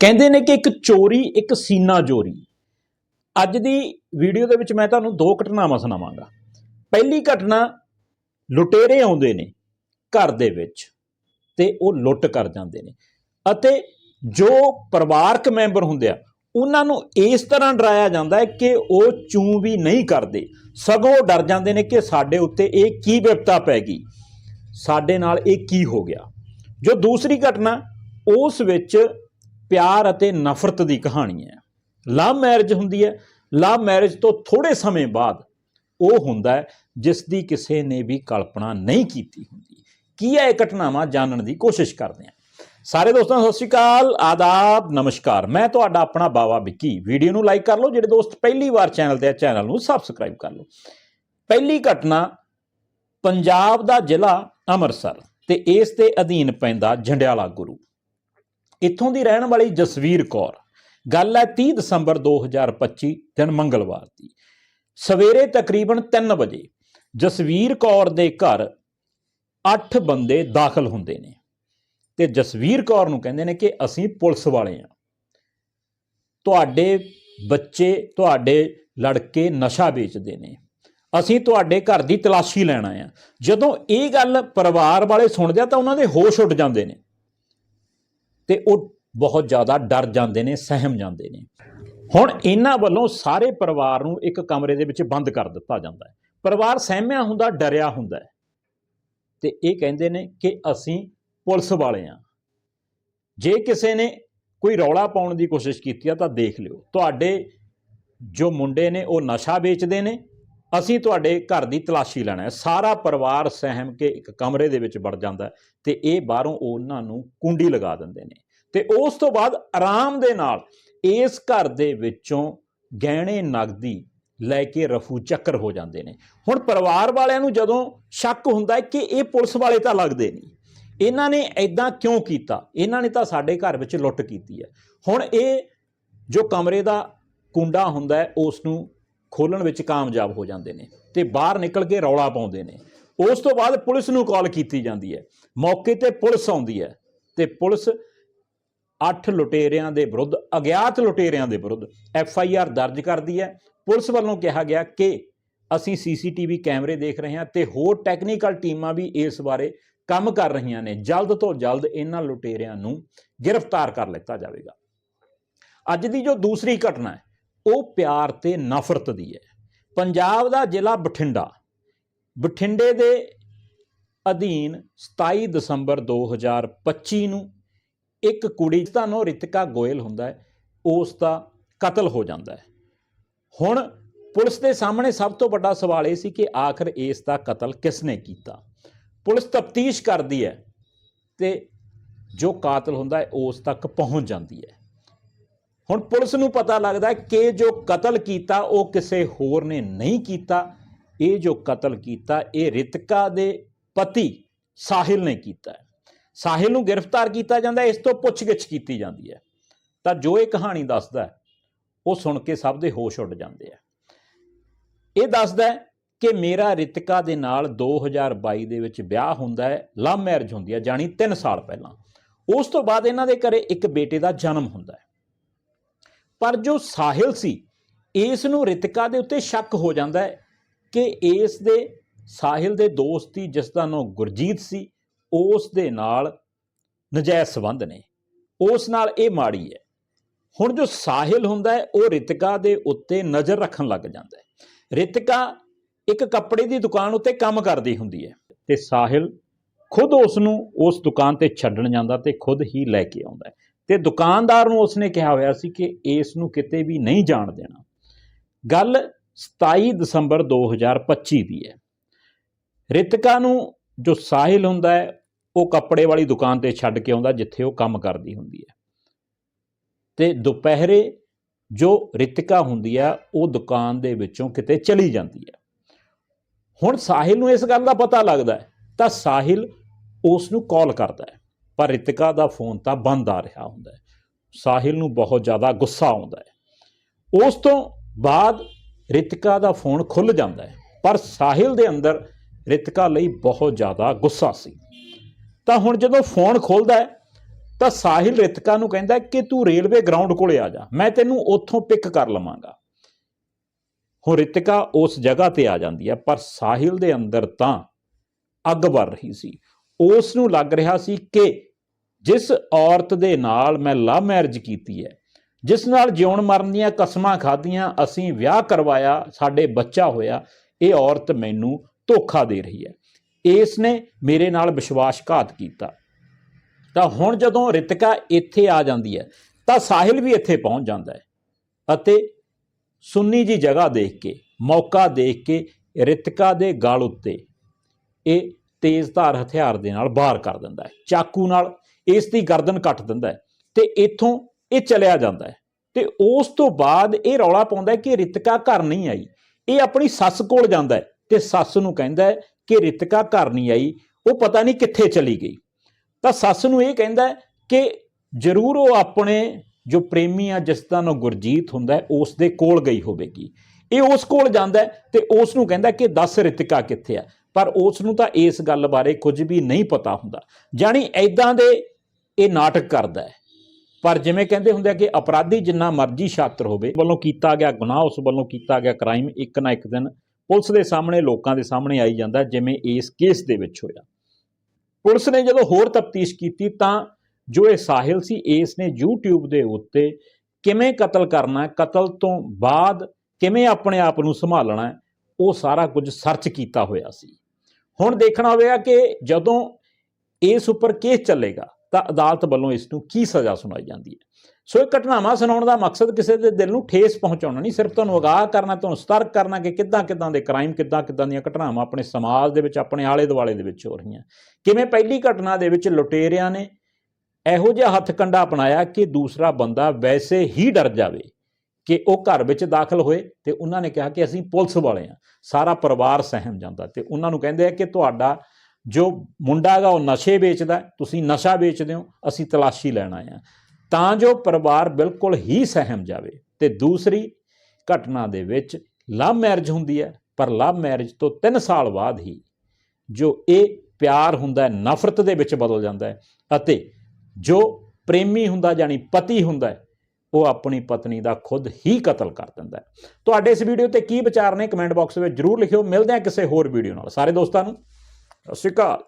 ਕਹਿੰਦੇ ਨੇ ਕਿ ਇੱਕ ਚੋਰੀ, ਇੱਕ ਸੀਨਾ ਚੋਰੀ ਅੱਜ ਦੀ ਵੀਡੀਓ ਦੇ ਵਿੱਚ ਮੈਂ ਤੁਹਾਨੂੰ ਦੋ ਘਟਨਾਵਾਂ ਸੁਣਾਵਾਂਗਾ। ਪਹਿਲੀ ਘਟਨਾ ਲੁਟੇਰੇ ਆਉਂਦੇ ਨੇ ਘਰ ਦੇ ਵਿੱਚ ਤੇ ਉਹ ਲੁੱਟ ਕਰ ਜਾਂਦੇ ਨੇ। ਅਤੇ ਜੋ ਪਰਿਵਾਰਕ ਮੈਂਬਰ ਹੁੰਦੇ ਆ, ਉਹਨਾਂ ਨੂੰ ਇਸ ਤਰ੍ਹਾਂ ਡਰਾਇਆ ਜਾਂਦਾ ਹੈ ਕਿ ਉਹ ਚੂੰ ਵੀ ਨਹੀਂ ਕਰਦੇ। ਸਗੋਂ ਡਰ ਜਾਂਦੇ ਨੇ ਕਿ ਸਾਡੇ ਉੱਤੇ ਇਹ ਕੀ ਵਿਪਤਾ ਪੈ ਗਈ? ਸਾਡੇ ਨਾਲ ਇਹ ਕੀ ਹੋ ਗਿਆ? ਜੋ ਦੂਸਰੀ ਘਟਨਾ, ਉਸ ਵਿੱਚ ਪਿਆਰ ਅਤੇ ਨਫ਼ਰਤ ਦੀ ਕਹਾਣੀ ਹੈ। ਲਵ ਮੈਰਿਜ ਹੁੰਦੀ ਹੈ। ਲਵ ਮੈਰਿਜ ਤੋਂ ਥੋੜੇ ਸਮੇਂ ਬਾਅਦ ਉਹ ਹੁੰਦਾ ਹੈ ਜਿਸ ਦੀ ਕਿਸੇ ਨੇ ਵੀ ਕਲਪਨਾ ਨਹੀਂ ਕੀਤੀ ਹੁੰਦੀ। ਕੀ ਹੈ ਇਹ ਘਟਨਾਵਾਂ? ਜਾਣਨ ਦੀ ਕੋਸ਼ਿਸ਼ ਕਰਦੇ ਹਾਂ। ਸਾਰੇ ਦੋਸਤਾਂ, ਸਤਿ ਸ਼੍ਰੀ ਅਕਾਲ। ਆਦਾਬ, ਨਮਸਕਾਰ। ਮੈਂ ਤੁਹਾਡਾ ਆਪਣਾ ਬਾਵਾ ਵਿੱਕੀ। ਵੀਡੀਓ ਨੂੰ ਲਾਈਕ ਕਰ ਲਓ। ਜਿਹੜੇ ਦੋਸਤ ਪਹਿਲੀ ਵਾਰ ਚੈਨਲ ਤੇ ਆ ਚੈਨਲ ਨੂੰ ਸਬਸਕ੍ਰਾਈਬ ਕਰ ਲਓ। ਪਹਿਲੀ ਘਟਨਾ ਪੰਜਾਬ ਦਾ ਜ਼ਿਲ੍ਹਾ ਅੰਮ੍ਰਿਤਸਰ ਤੇ ਇਸ ਦੇ ਅਧੀਨ ਪੈਂਦਾ ਜੰਡਿਆਲਾ ਗੁਰੂ। ਇੱਥੋਂ ਦੀ ਰਹਿਣ ਵਾਲੀ ਜਸਵੀਰ ਕੌਰ। ਗੱਲ ਹੈ 30 ਦਸੰਬਰ 2025 ਦਿਨ ਮੰਗਲਵਾਰ ਦੀ। ਸਵੇਰੇ ਤਕਰੀਬਨ 3 ਵਜੇ ਜਸਵੀਰ ਕੌਰ ਦੇ ਘਰ 8 ਬੰਦੇ ਦਾਖਲ ਹੁੰਦੇ ਨੇ। ਤੇ ਜਸਵੀਰ ਕੌਰ ਨੂੰ ਕਹਿੰਦੇ ਨੇ ਕਿ ਅਸੀਂ ਪੁਲਿਸ ਵਾਲੇ ਆ ਤੁਹਾਡੇ ਬੱਚੇ, ਤੁਹਾਡੇ ਲੜਕੇ ਨਸ਼ਾ ਵੇਚਦੇ ਨੇ। ਅਸੀਂ ਤੁਹਾਡੇ ਘਰ ਦੀ ਤਲਾਸ਼ੀ ਲੈਣਾ ਆ ਜਦੋਂ ਇਹ ਗੱਲ ਪਰਿਵਾਰ ਵਾਲੇ ਸੁਣਦੇ ਆ ਤਾਂ ਉਹਨਾਂ ਦੇ ਹੋਸ਼ ਉੱਡ ਜਾਂਦੇ ਨੇ। ਤੇ ਉਹ ਬਹੁਤ ਜ਼ਿਆਦਾ ਡਰ ਜਾਂਦੇ ਨੇ, ਸਹਿਮ ਜਾਂਦੇ ਨੇ। ਹੁਣ ਇਹਨਾਂ ਵੱਲੋਂ ਸਾਰੇ ਪਰਿਵਾਰ ਨੂੰ ਇੱਕ ਕਮਰੇ ਦੇ ਵਿੱਚ ਬੰਦ ਕਰ ਦਿੱਤਾ ਜਾਂਦਾ ਹੈ। ਪਰਿਵਾਰ ਸਹਿਮਿਆ ਹੁੰਦਾ, ਡਰਿਆ ਹੁੰਦਾ ਹੈ। ਤੇ ਇਹ ਕਹਿੰਦੇ ਨੇ ਕਿ ਅਸੀਂ ਪੁਲਿਸ ਵਾਲੇ ਆ ਜੇ ਕਿਸੇ ਨੇ ਕੋਈ ਰੌਲਾ ਪਾਉਣ ਦੀ ਕੋਸ਼ਿਸ਼ ਕੀਤੀ ਆ ਤਾਂ ਦੇਖ ਲਿਓ। ਤੁਹਾਡੇ ਜੋ ਮੁੰਡੇ ਨੇ ਉਹ ਨਸ਼ਾ ਵੇਚਦੇ ਨੇ ਅਸੀਂ ਤੁਹਾਡੇ ਘਰ ਦੀ ਤਲਾਸ਼ੀ ਲੈਣਾ ਹੈ। ਸਾਰਾ ਪਰਿਵਾਰ ਸਹਿਮ ਕੇ ਇੱਕ ਕਮਰੇ ਦੇ ਵਿੱਚ ਵੜ ਜਾਂਦਾ ਹੈ ਤੇ ਇਹ ਬਾਹਰੋਂ ਉਹਨਾਂ ਨੂੰ ਕੁੰਡੀ ਲਗਾ ਦਿੰਦੇ ਨੇ। ਤੇ ਉਸ ਤੋਂ ਬਾਅਦ ਆਰਾਮ ਦੇ ਨਾਲ ਇਸ ਘਰ ਦੇ ਵਿੱਚੋਂ ਗਹਿਣੇ, ਨਗਦੀ ਲੈ ਕੇ ਰਫੂ ਚੱਕਰ ਹੋ ਜਾਂਦੇ ਨੇ। ਹੁਣ ਪਰਿਵਾਰ ਵਾਲਿਆਂ ਨੂੰ ਜਦੋਂ ਸ਼ੱਕ ਹੁੰਦਾ ਹੈ ਕਿ ਇਹ ਪੁਲਿਸ ਵਾਲੇ ਤਾਂ ਲੱਗਦੇ ਨਹੀਂ। ਇਹਨਾਂ ਨੇ ਐਦਾਂ ਕਿਉਂ ਕੀਤਾ? ਇਹਨਾਂ ਨੇ ਤਾਂ ਸਾਡੇ ਘਰ ਵਿੱਚ ਲੁੱਟ ਕੀਤੀ ਹੈ। ਹੁਣ ਇਹ ਜੋ ਕਮਰੇ ਦਾ ਕੁੰਡਾ ਹੁੰਦਾ ਹੈ, ਉਸ ਨੂੰ ਖੋਲਣ ਵਿੱਚ ਕਾਮਯਾਬ ਹੋ ਜਾਂਦੇ ਨੇ ਤੇ ਬਾਹਰ ਨਿਕਲ ਕੇ ਰੌਲਾ ਪਾਉਂਦੇ ਨੇ। ਉਸ ਤੋਂ ਬਾਅਦ ਪੁਲਿਸ ਨੂੰ ਕਾਲ ਕੀਤੀ ਜਾਂਦੀ ਹੈ। ਮੌਕੇ ਤੇ ਪੁਲਿਸ ਆਉਂਦੀ ਹੈ ਤੇ ਪੁਲਿਸ ਅੱਠ ਲੁਟੇਰਿਆਂ ਦੇ ਵਿਰੁੱਧ, ਅਗਿਆਤ ਲੁਟੇਰਿਆਂ ਦੇ ਵਿਰੁੱਧ ਐਫ ਆਈ ਆਰ ਦਰਜ ਕਰਦੀ ਹੈ। ਪੁਲਿਸ ਵੱਲੋਂ ਕਿਹਾ ਗਿਆ ਕਿ ਅਸੀਂ ਸੀਸੀਟੀਵੀ ਕੈਮਰੇ ਦੇਖ ਰਹੇ ਹਾਂ ਤੇ ਹੋਰ ਟੈਕਨੀਕਲ ਟੀਮਾਂ ਵੀ ਇਸ ਬਾਰੇ ਕੰਮ ਕਰ ਰਹੀਆਂ ਨੇ। ਜਲਦ ਤੋਂ ਜਲਦ ਇਹਨਾਂ ਲੁਟੇਰਿਆਂ ਨੂੰ ਗ੍ਰਿਫਤਾਰ ਕਰ ਲਿੱਤਾ ਜਾਵੇਗਾ। ਅੱਜ ਦੀ ਜੋ ਦੂਸਰੀ ਘਟਨਾ ਹੈ ਉਹ ਪਿਆਰ ਤੇ ਨਫ਼ਰਤ ਦੀ ਹੈ। ਪੰਜਾਬ ਦਾ ਜ਼ਿਲ੍ਹਾ ਬਠਿੰਡਾ। ਬਠਿੰਡੇ ਦੇ ਅਧੀਨ 27 ਦਸੰਬਰ 2025 ਨੂੰ ਇੱਕ ਕੁੜੀ ਦਾ ਨਾਂ ਰਿਤਿਕਾ ਗੋਇਲ ਹੁੰਦਾ ਹੈ, ਉਸ ਦਾ ਕਤਲ ਹੋ ਜਾਂਦਾ ਹੈ। ਹੁਣ ਪੁਲਿਸ ਦੇ ਸਾਹਮਣੇ ਸਭ ਤੋਂ ਵੱਡਾ ਸਵਾਲ ਇਹ ਸੀ ਕਿ ਆਖਰ ਇਸ ਦਾ ਕਤਲ ਕਿਸ ਨੇ ਕੀਤਾ? ਪੁਲਿਸ ਤਫਤੀਸ਼ ਕਰਦੀ ਹੈ ਤੇ ਜੋ ਕਾਤਲ ਹੁੰਦਾ ਹੈ, ਉਸ ਤੱਕ ਪਹੁੰਚ ਜਾਂਦੀ ਹੈ। ਹੁਣ ਪੁਲਿਸ ਨੂੰ ਪਤਾ ਲੱਗਦਾ ਕਿ ਜੋ ਕਤਲ ਕੀਤਾ, ਉਹ ਕਿਸੇ ਹੋਰ ਨੇ ਨਹੀਂ ਕੀਤਾ। ਇਹ ਜੋ ਕਤਲ ਕੀਤਾ, ਇਹ ਰਿਤਿਕਾ ਦੇ ਪਤੀ ਸਾਹਿਲ ਨੇ ਕੀਤਾ ਸਾਹਿਲ ਨੂੰ ਗ੍ਰਿਫਤਾਰ ਕੀਤਾ ਜਾਂਦਾ ਇਸ ਤੋਂ ਪੁੱਛਗਿੱਛ ਕੀਤੀ ਜਾਂਦੀ ਹੈ। ਤਾਂ ਜੋ ਇਹ ਕਹਾਣੀ ਦੱਸਦਾ ਉਹ ਸੁਣ ਕੇ ਸਭ ਦੇ ਹੋਸ਼ ਉੱਡ ਜਾਂਦੇ ਆ। ਇਹ ਦੱਸਦਾ ਕਿ ਮੇਰਾ ਰਿਤਿਕਾ ਦੇ ਨਾਲ 2022 ਦੇ ਵਿੱਚ ਵਿਆਹ ਹੁੰਦਾ ਹੈ, ਲਵ ਮੈਰਿਜ ਹੁੰਦੀ ਹੈ ਜਾਨੀ 3 ਸਾਲ ਪਹਿਲਾਂ। ਉਸ ਤੋਂ ਬਾਅਦ ਇਹਨਾਂ ਦੇ ਘਰੇ ਇੱਕ ਬੇਟੇ ਦਾ ਜਨਮ ਹੁੰਦਾ ਹੈ। ਪਰ ਜੋ ਸਾਹਿਲ ਸੀ, ਇਸ ਨੂੰ ਰਿਤਿਕਾ ਦੇ ਉੱਤੇ ਸ਼ੱਕ ਹੋ ਜਾਂਦਾ ਹੈ ਕਿ ਇਸ ਦੇ ਸਾਹਿਲ ਦੇ ਦੋਸਤ ਦੀ ਜਿਸ ਦਾ ਨਾਮ ਗੁਰਜੀਤ ਸੀ, ਉਸ ਦੇ ਨਾਲ ਨਜਾਇਜ਼ ਸੰਬੰਧ ਨੇ। ਉਸ ਨਾਲ ਇਹ ਮਾੜੀ ਹੈ। ਹੁਣ ਜੋ ਸਾਹਿਲ ਹੁੰਦਾ ਹੈ, ਉਹ ਰਿਤਿਕਾ ਦੇ ਉੱਤੇ ਨਜ਼ਰ ਰੱਖਣ ਲੱਗ ਜਾਂਦਾ ਹੈ। ਰਿਤਿਕਾ ਇੱਕ ਕੱਪੜੇ ਦੀ ਦੁਕਾਨ ਉੱਤੇ ਕੰਮ ਕਰਦੀ ਹੁੰਦੀ ਹੈ ਤੇ ਸਾਹਿਲ ਖੁਦ ਉਸ ਨੂੰ ਉਸ ਦੁਕਾਨ ਤੇ ਛੱਡਣ ਜਾਂਦਾ ਤੇ ਖੁਦ ਹੀ ਲੈ ਕੇ ਆਉਂਦਾ ਹੈ। ਤੇ ਦੁਕਾਨਦਾਰ ਨੂੰ ਉਸਨੇ ਕਿਹਾ ਹੋਇਆ ਸੀ ਕਿ ਇਸ ਨੂੰ ਕਿਤੇ ਵੀ ਨਹੀਂ ਜਾਣ ਦੇਣਾ। ਗੱਲ 27 ਦਸੰਬਰ 2025 ਦੀ ਹੈ। ਰਿਤਿਕਾ ਨੂੰ ਜੋ ਸਾਹਿਲ ਹੁੰਦਾ ਹੈ, ਉਹ ਕੱਪੜੇ ਵਾਲੀ ਦੁਕਾਨ ਤੇ ਛੱਡ ਕੇ ਆਉਂਦਾ ਜਿੱਥੇ ਉਹ ਕੰਮ ਕਰਦੀ ਹੁੰਦੀ ਹੈ। ਤੇ ਦੁਪਹਿਰੇ ਜੋ ਰਿਤਿਕਾ ਹੁੰਦੀ ਆ, ਉਹ ਦੁਕਾਨ ਦੇ ਵਿੱਚੋਂ ਕਿਤੇ ਚਲੀ ਜਾਂਦੀ ਹੈ। ਹੁਣ ਸਾਹਿਲ ਨੂੰ ਇਸ ਗੱਲ ਦਾ ਪਤਾ ਲੱਗਦਾ ਤਾਂ ਸਾਹਿਲ ਉਸ ਨੂੰ ਕਾਲ ਕਰਦਾ ਹੈ। ਪਰ ਰਿਤਿਕਾ ਦਾ ਫੋਨ ਤਾਂ ਬੰਦ ਆ ਰਿਹਾ ਹੁੰਦਾ ਹੈ। ਸਾਹਿਲ ਨੂੰ ਬਹੁਤ ਜ਼ਿਆਦਾ ਗੁੱਸਾ ਆਉਂਦਾ ਹੈ। ਉਸ ਤੋਂ ਬਾਅਦ ਰਿਤਿਕਾ ਦਾ ਫੋਨ ਖੁੱਲ ਜਾਂਦਾ ਹੈ, ਪਰ ਸਾਹਿਲ ਦੇ ਅੰਦਰ ਰਿਤਿਕਾ ਲਈ ਬਹੁਤ ਜ਼ਿਆਦਾ ਗੁੱਸਾ ਸੀ। ਤਾਂ ਹੁਣ ਜਦੋਂ ਫੋਨ ਖੁੱਲਦਾ ਹੈ, ਤਾਂ ਸਾਹਿਲ ਰਿਤਕਾ ਨੂੰ ਕਹਿੰਦਾ ਕਿ ਤੂੰ ਰੇਲਵੇ ਗਰਾਊਂਡ ਕੋਲੇ ਆ ਜਾ, ਮੈਂ ਤੈਨੂੰ ਉੱਥੋਂ ਪਿਕ ਕਰ ਲਵਾਂਗਾ। ਹੁਣ ਰਿਤਕਾ ਉਸ ਜਗ੍ਹਾ ਤੇ ਆ ਜਾਂਦੀ ਹੈ, ਪਰ ਸਾਹਿਲ ਦੇ ਅੰਦਰ ਤਾਂ ਅੱਗ ਵਰ ਰਹੀ ਸੀ। ਉਸ ਨੂੰ ਲੱਗ ਰਿਹਾ ਸੀ ਕਿ ਜਿਸ ਔਰਤ ਦੇ ਨਾਲ ਮੈਂ ਲਵ ਮੈਰਿਜ ਕੀਤੀ ਹੈ, ਜਿਸ ਨਾਲ ਜਿਉਣ ਮਰਨ ਦੀਆਂ ਕਸਮਾਂ ਖਾਧੀਆਂ, ਅਸੀਂ ਵਿਆਹ ਕਰਵਾਇਆ, ਸਾਡੇ ਬੱਚਾ ਹੋਇਆ, ਇਹ ਔਰਤ ਮੈਨੂੰ ਧੋਖਾ ਦੇ ਰਹੀ ਹੈ। ਇਸ ਨੇ ਮੇਰੇ ਨਾਲ ਵਿਸ਼ਵਾਸਘਾਤ ਕੀਤਾ। ਤਾਂ ਹੁਣ ਜਦੋਂ ਰਿਤਿਕਾ ਇੱਥੇ ਆ ਜਾਂਦੀ ਹੈ, ਤਾਂ ਸਾਹਿਲ ਵੀ ਇੱਥੇ ਪਹੁੰਚ ਜਾਂਦਾ ਹੈ ਅਤੇ ਸੁੰਨੀ ਜੀ ਜਗ੍ਹਾ ਦੇਖ ਕੇ, ਮੌਕਾ ਦੇਖ ਕੇ ਰਿਤਿਕਾ ਦੇ ਗਲ ਉੱਤੇ ਇਹ ਤੇਜ਼ਧਾਰ ਹਥਿਆਰ ਦੇ ਨਾਲ ਬਾਹਰ ਕਰ ਦਿੰਦਾ ਹੈ। ਚਾਕੂ ਨਾਲ ਇਸ ਦੀ ਗਰਦਨ ਕੱਟ ਦਿੰਦਾ ਹੈ ਤੇ ਇੱਥੋਂ ਇਹ ਚਲਿਆ ਜਾਂਦਾ ਹੈ ਤੇ ਉਸ ਤੋਂ ਬਾਅਦ ਇਹ ਰੌਲਾ ਪਾਉਂਦਾ ਕਿ ਰਿਤਿਕਾ ਘਰ ਨਹੀਂ ਆਈ। ਇਹ ਆਪਣੀ ਸੱਸ ਕੋਲ ਜਾਂਦਾ ਹੈ ਤੇ ਸੱਸ ਨੂੰ ਕਹਿੰਦਾ ਕਿ ਰਿਤਿਕਾ ਘਰ ਨਹੀਂ ਆਈ, ਉਹ ਪਤਾ ਨਹੀਂ ਕਿੱਥੇ ਚਲੀ ਗਈ। ਤਾਂ ਸੱਸ ਨੂੰ ਇਹ ਕਹਿੰਦਾ ਕਿ ਜ਼ਰੂਰ ਉਹ ਆਪਣੇ ਜੋ ਪ੍ਰੇਮੀ ਆ, ਜਿਸ ਦਾ ਨਾਮ ਗੁਰਜੀਤ ਹੁੰਦਾ ਹੈ, ਉਸ ਦੇ ਕੋਲ ਗਈ ਹੋਵੇਗੀ। ਇਹ ਉਸ ਕੋਲ ਜਾਂਦਾ ਹੈ ਤੇ ਉਸ ਨੂੰ ਕਹਿੰਦਾ ਕਿ ਦੱਸ ਰਿਤਿਕਾ ਕਿੱਥੇ ਆ? ਪਰ ਉਸ ਨੂੰ ਤਾਂ ਇਸ ਗੱਲ ਬਾਰੇ ਕੁਝ ਵੀ ਨਹੀਂ ਪਤਾ ਹੁੰਦਾ। ਜਾਣੀ ਐਦਾਂ ਦੇ ਇਹ ਨਾਟਕ ਕਰਦਾ ਹੈ। ਪਰ ਜਿਵੇਂ ਕਹਿੰਦੇ ਹੁੰਦੇ ਆ ਕਿ ਅਪਰਾਧੀ ਜਿੰਨਾ ਮਰਜ਼ੀ ਛਾਤਰ ਹੋਵੇ ਵੱਲੋਂ ਕੀਤਾ ਗਿਆ ਗੁਨਾਹ, ਉਸ ਵੱਲੋਂ ਕੀਤਾ ਗਿਆ ਕ੍ਰਾਈਮ ਇੱਕ ਨਾ ਇੱਕ ਦਿਨ ਪੁਲਿਸ ਦੇ ਸਾਹਮਣੇ, ਲੋਕਾਂ ਦੇ ਸਾਹਮਣੇ ਆਈ ਜਾਂਦਾ ਜਿਵੇਂ ਇਸ ਕੇਸ ਦੇ ਵਿੱਚ ਹੋਇਆ। ਪੁਲਿਸ ਨੇ ਜਦੋਂ ਹੋਰ ਤਫਤੀਸ਼ ਕੀਤੀ ਤਾਂ ਜੋ ਇਹ ਸਾਹਿਲ ਸੀ, ਇਸ ਨੇ YouTube ਦੇ ਉੱਤੇ ਕਿਵੇਂ ਕਤਲ ਕਰਨਾ ਕਤਲ ਤੋਂ ਬਾਅਦ ਕਿਵੇਂ ਆਪਣੇ ਆਪ ਨੂੰ ਸੰਭਾਲਣਾ ਉਹ ਸਾਰਾ ਕੁਝ ਸਰਚ ਕੀਤਾ ਹੋਇਆ ਸੀ। ਹੁਣ ਦੇਖਣਾ ਹੋਵੇਗਾ ਕਿ ਜਦੋਂ ਇਸ ਉੱਪਰ ਕੇਸ ਚੱਲੇਗਾ, ਤਾਂ ਅਦਾਲਤ ਵੱਲੋਂ ਇਸ ਨੂੰ ਕੀ ਸਜ਼ਾ ਸੁਣਾਈ ਜਾਂਦੀ ਹੈ? ਸੋ ਇਹ ਘਟਨਾਵਾਂ ਸੁਣਾਉਣ ਦਾ ਮਕਸਦ ਕਿਸੇ ਦੇ ਦਿਲ ਨੂੰ ਠੇਸ ਪਹੁੰਚਾਉਣਾ ਨਹੀਂ, ਸਿਰਫ ਤੁਹਾਨੂੰ ਅਗਾਹ ਕਰਨਾ, ਤੁਹਾਨੂੰ ਸਤਰਕ ਕਰਨਾ ਕਿ ਕਿੱਦਾਂ ਕਿੱਦਾਂ ਦੇ ਕ੍ਰਾਈਮ ਕਿੱਦਾਂ ਕਿੱਦਾਂ ਦੀਆਂ ਘਟਨਾਵਾਂ ਆਪਣੇ ਸਮਾਜ ਦੇ ਵਿੱਚ, ਆਪਣੇ ਆਲੇ ਦੁਆਲੇ ਦੇ ਵਿੱਚ ਹੋ ਰਹੀਆਂ। ਕਿਵੇਂ ਪਹਿਲੀ ਘਟਨਾ ਦੇ ਵਿੱਚ ਲੁਟੇਰਿਆਂ ਨੇ ਇਹੋ ਜਿਹਾ ਹੱਥ ਕੰਡਾ ਅਪਣਾਇਆ ਕਿ ਦੂਸਰਾ ਬੰਦਾ ਵੈਸੇ ਹੀ ਡਰ ਜਾਵੇ? ਕਿ ਉਹ ਘਰ ਵਿੱਚ ਦਾਖਲ ਹੋਏ ਤੇ ਉਹਨਾਂ ਨੇ ਕਿਹਾ ਕਿ ਅਸੀਂ ਪੁਲਿਸ ਵਾਲੇ ਆ ਸਾਰਾ ਪਰਿਵਾਰ ਸਹਿਮ ਜਾਂਦਾ ਤੇ ਉਹਨਾਂ ਨੂੰ ਕਹਿੰਦੇ ਆ ਕਿ ਤੁਹਾਡਾ ਜੋ ਮੁੰਡਾ ਹੈਗਾ, ਉਹ ਨਸ਼ੇ ਵੇਚਦਾ ਤੁਸੀਂ ਨਸ਼ਾ ਵੇਚਦੇ ਹੋ, ਅਸੀਂ ਤਲਾਸ਼ੀ ਲੈਣ ਆਏ ਆ ਤਾਂ ਜੋ ਪਰਿਵਾਰ ਬਿਲਕੁਲ ਹੀ ਸਹਿਮ ਜਾਵੇ ਤੇ ਦੂਸਰੀ ਘਟਨਾ ਦੇ ਵਿੱਚ ਲਵ ਮੈਰਿਜ ਹੁੰਦੀ ਹੈ, ਪਰ ਲਵ ਮੈਰਿਜ ਤੋਂ 3 ਸਾਲ ਬਾਅਦ ਹੀ ਜੋ ਇਹ ਪਿਆਰ ਹੁੰਦਾ ਹੈ, ਨਫ਼ਰਤ ਦੇ ਵਿੱਚ ਬਦਲ ਜਾਂਦਾ ਹੈ ਅਤੇ ਜੋ ਪ੍ਰੇਮੀ ਹੁੰਦਾ ਜਾਨੀ ਪਤੀ ਹੁੰਦਾ ਹੈ ਉਹ ਆਪਣੀ ਪਤਨੀ ਦਾ ਖੁਦ ਹੀ ਕਤਲ ਕਰ ਦਿੰਦਾ ਹੈ। ਤੁਹਾਡੇ ਇਸ ਵੀਡੀਓ ਤੇ ਕੀ ਵਿਚਾਰ ਨੇ? ਕਮੈਂਟ ਬਾਕਸ ਵਿੱਚ ਜਰੂਰ ਲਿਖਿਓ। ਮਿਲਦੇ ਹਾਂ ਕਿਸੇ ਹੋਰ ਵੀਡੀਓ ਨਾਲ। ਸਾਰੇ ਦੋਸਤਾਂ ਨੂੰ, ਸਤਿ ਸ਼੍ਰੀ ਅਕਾਲ।